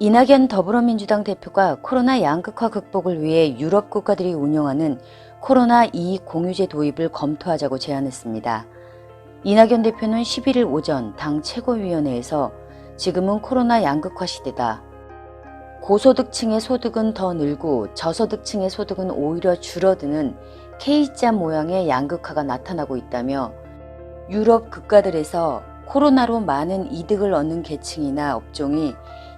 이낙연 더불어민주당 대표가 코로나 양극화 극복을 위해 유럽 국가들이 운영하는 코로나 2 공유제 도입을 검토하자고 제안했습니다. 이낙연 대표는 11일 오전 당 최고위원회에서 지금은 코로나 양극화 시대다. 고소득층의 소득은 더 늘고 저소득층의 소득은 오히려 줄어드는 K자 모양의 양극화가 나타나고 있다며 유럽 국가들에서 코로나로 많은 이득을 얻는 계층이나 업종이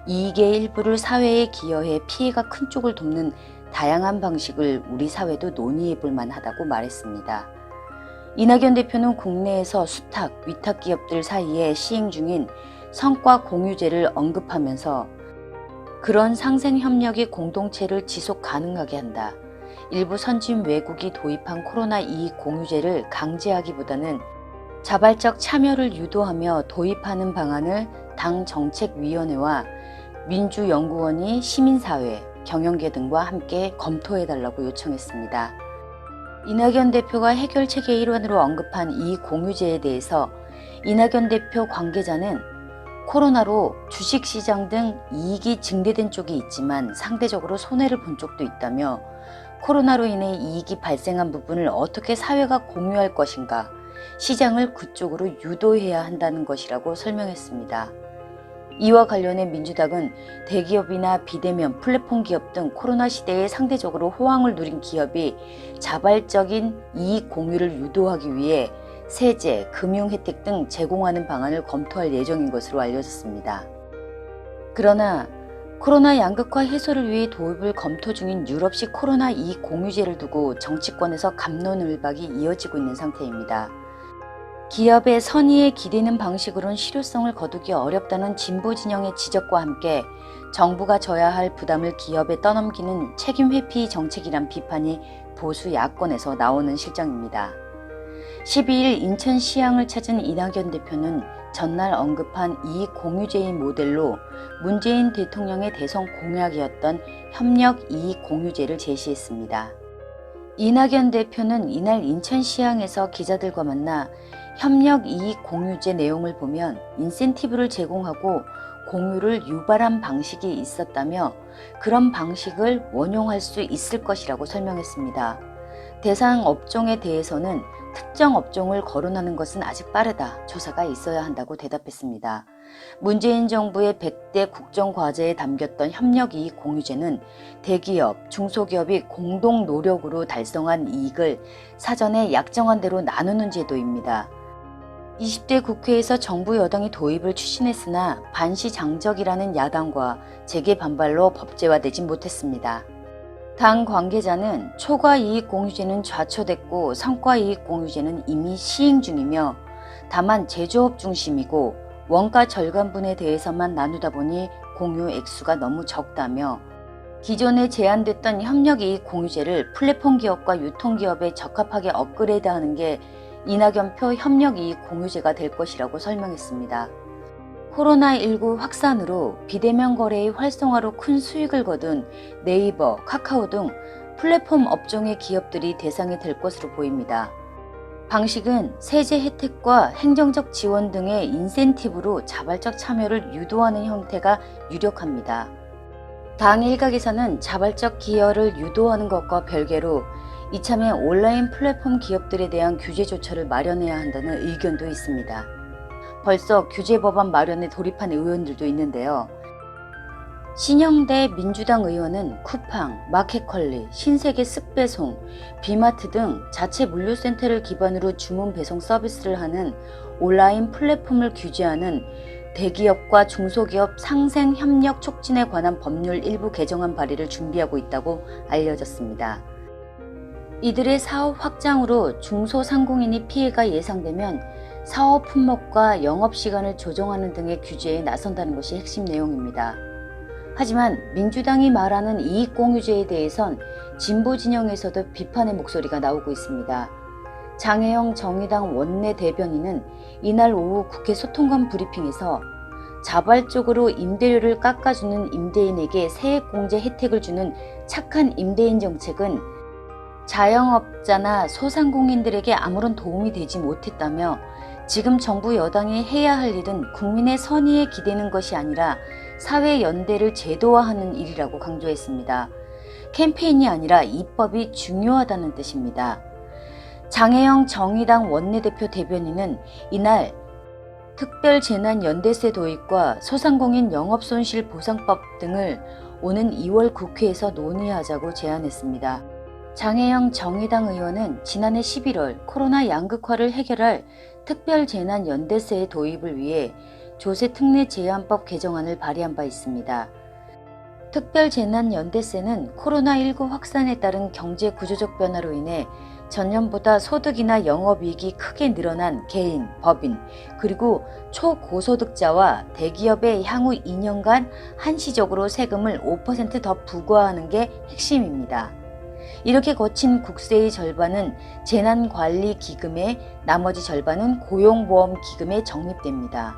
이익의 일부를 사회에 기여해 피해가 큰 쪽을 돕는 다양한 방식을 우리 사회도 논의해 볼 만하다고 말했습니다. 이낙연 대표는 국내에서 수탁, 위탁 기업들 사이에 시행 중인 성과 공유제를 언급하면서 그런 상생 협력이 공동체를 지속 가능하게 한다. 일부 선진 외국이 도입한 코로나2 공유제를 강제하기보다는 자발적 참여를 유도하며 도입하는 방안을 당 정책위원회와 민주연구원이 시민사회, 경영계 등과 함께 검토해달라고 요청했습니다. 이낙연 대표가 해결책의 일환으로 언급한 이 공유제에 대해서 이낙연 대표 관계자는 코로나로 주식시장 등 이익이 증대된 쪽이 있지만 상대적으로 손해를 본 쪽도 있다며 코로나로 인해 이익이 발생한 부분을 어떻게 사회가 공유할 것인가 시장을 그쪽으로 유도해야 한다는 것이라고 설명했습니다. 이와 관련해 민주당은 대기업이나 비대면 플랫폼 기업 등 코로나 시대에 상대적으로 호황을 누린 기업이 자발적인 이익 공유를 유도하기 위해 세제, 금융 혜택 등 제공하는 방안을 검토할 예정인 것으로 알려졌습니다. 그러나 코로나 양극화 해소를 위해 도입을 검토 중인 유럽식 코로나2 공유제를 두고 정치권에서 감론을박이 이어지고 있는 상태입니다. 기업의 선의에 기대는 방식으론 실효성을 거두기 어렵다는 진보 진영의 지적과 함께 정부가 져야 할 부담을 기업에 떠넘기는 책임 회피 정책이란 비판이 보수 야권에서 나오는 실정입니다. 12일 인천 시향을 찾은 이낙연 대표는 전날 언급한 이 공유제의 모델로 문재인 대통령의 대선 공약이었던 협력 이익 공유제를 제시했습니다. 이낙연 대표는 이날 인천 시향에서 기자들과 만나 협력 이익 공유제 내용을 보면 인센티브를 제공하고 공유를 유발한 방식이 있었다며 그런 방식을 원용할 수 있을 것이라고 설명했습니다. 대상 업종에 대해서는 특정 업종을 거론하는 것은 아직 빠르다. 조사가 있어야 한다고 대답했습니다. 문재인 정부의 100대 국정과제에 담겼던 협력이익 공유제는 대기업, 중소기업이 공동 노력으로 달성한 이익을 사전에 약정한 대로 나누는 제도입니다. 20대 국회에서 정부 여당이 도입을 추진했으나 반시장적이라는 야당과 재개 반발로 법제화되지 못했습니다. 당 관계자는 초과이익 공유제는 좌초됐고 성과이익 공유제는 이미 시행 중이며 다만 제조업 중심이고 원가 절감분에 대해서만 나누다 보니 공유 액수가 너무 적다며 기존에 제한됐던 협력이익 공유제를 플랫폼 기업과 유통기업에 적합하게 업그레이드하는 게 이낙연표 협력이익 공유제가 될 것이라고 설명했습니다. 코로나19 확산으로 비대면 거래의 활성화로 큰 수익을 거둔 네이버, 카카오 등 플랫폼 업종의 기업들이 대상이 될 것으로 보입니다. 방식은 세제 혜택과 행정적 지원 등의 인센티브로 자발적 참여를 유도하는 형태가 유력합니다. 당 일각에서는 자발적 기여를 유도하는 것과 별개로 이참에 온라인 플랫폼 기업들에 대한 규제 조처를 마련해야 한다는 의견도 있습니다. 벌써 규제 법안 마련에 돌입한 의원들도 있는데요. 신영대 민주당 의원은 쿠팡, 마켓컬리, 신세계 습배송, 비마트 등 자체 물류센터를 기반으로 주문 배송 서비스를 하는 온라인 플랫폼을 규제하는 대기업과 중소기업 상생 협력 촉진에 관한 법률 일부 개정안 발의를 준비하고 있다고 알려졌습니다. 이들의 사업 확장으로 중소상공인이 피해가 예상되면 사업 품목과 영업 시간을 조정하는 등의 규제에 나선다는 것이 핵심 내용입니다. 하지만 민주당이 말하는 이익공유제에 대해선 진보 진영에서도 비판의 목소리가 나오고 있습니다. 장혜영 정의당 원내 대변인은 이날 오후 국회 소통관 브리핑에서 자발적으로 임대료를 깎아주는 임대인에게 세액공제 혜택을 주는 착한 임대인 정책은 자영업자나 소상공인들에게 아무런 도움이 되지 못했다며 지금 정부 여당이 해야 할 일은 국민의 선의에 기대는 것이 아니라 사회 연대를 제도화하는 일이라고 강조했습니다. 캠페인이 아니라 입법이 중요하다는 뜻입니다. 장혜영 정의당 원내대표 대변인은 이날 특별재난연대세 도입과 소상공인 영업손실 보상법 등을 오는 2월 국회에서 논의하자고 제안했습니다. 장혜영 정의당 의원은 지난해 11월 코로나 양극화를 해결할 특별재난연대세의 도입을 위해 조세특례 제한법 개정안을 발의한 바 있습니다. 특별재난연대세는 코로나19 확산에 따른 경제 구조적 변화로 인해 전년보다 소득이나 영업이익이 크게 늘어난 개인, 법인, 그리고 초고소득자와 대기업에 향후 2년간 한시적으로 세금을 5%더 부과하는 게 핵심입니다. 이렇게 거친 국세의 절반은 재난관리기금에 나머지 절반은 고용보험기금에 적립됩니다.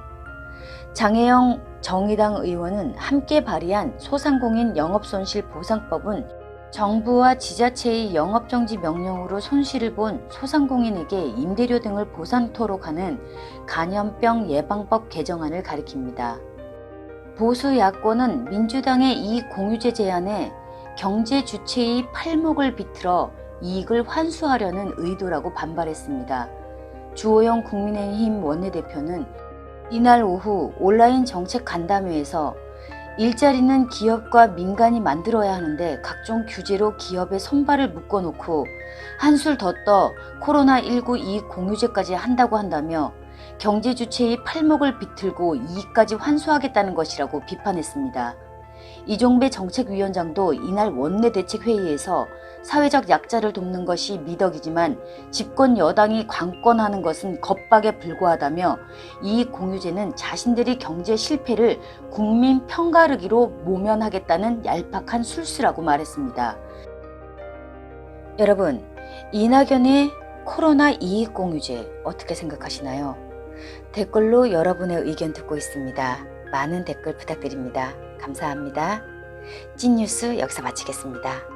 장혜영 정의당 의원은 함께 발의한 소상공인 영업손실 보상법은 정부와 지자체의 영업정지 명령으로 손실을 본 소상공인에게 임대료 등을 보상토록 하는 간염병 예방법 개정안을 가리킵니다. 보수 야권은 민주당의 이 공유제 제안에 경제 주체의 팔목을 비틀어 이익을 환수하려는 의도라고 반발했습니다. 주호영 국민의힘 원내대표는 이날 오후 온라인 정책 간담회에서 일자리는 기업과 민간이 만들어야 하는데 각종 규제로 기업의 손발을 묶어놓고 한술 더 떠 코로나19 이익 공유제까지 한다고 한다며 경제 주체의 팔목을 비틀고 이익까지 환수하겠다는 것이라고 비판했습니다. 이종배 정책위원장도 이날 원내대책회의에서 사회적 약자를 돕는 것이 미덕이지만 집권 여당이 관건하는 것은 겁박에 불과하다며 이 공유제는 자신들이 경제 실패를 국민 평가르기로 모면하겠다는 얄팍한 술수라고 말했습니다. 여러분, 이낙연의 코로나 이익 공유제 어떻게 생각하시나요? 댓글로 여러분의 의견 듣고 있습니다. 많은 댓글 부탁드립니다. 감사합니다. 찐뉴스 여기서 마치겠습니다.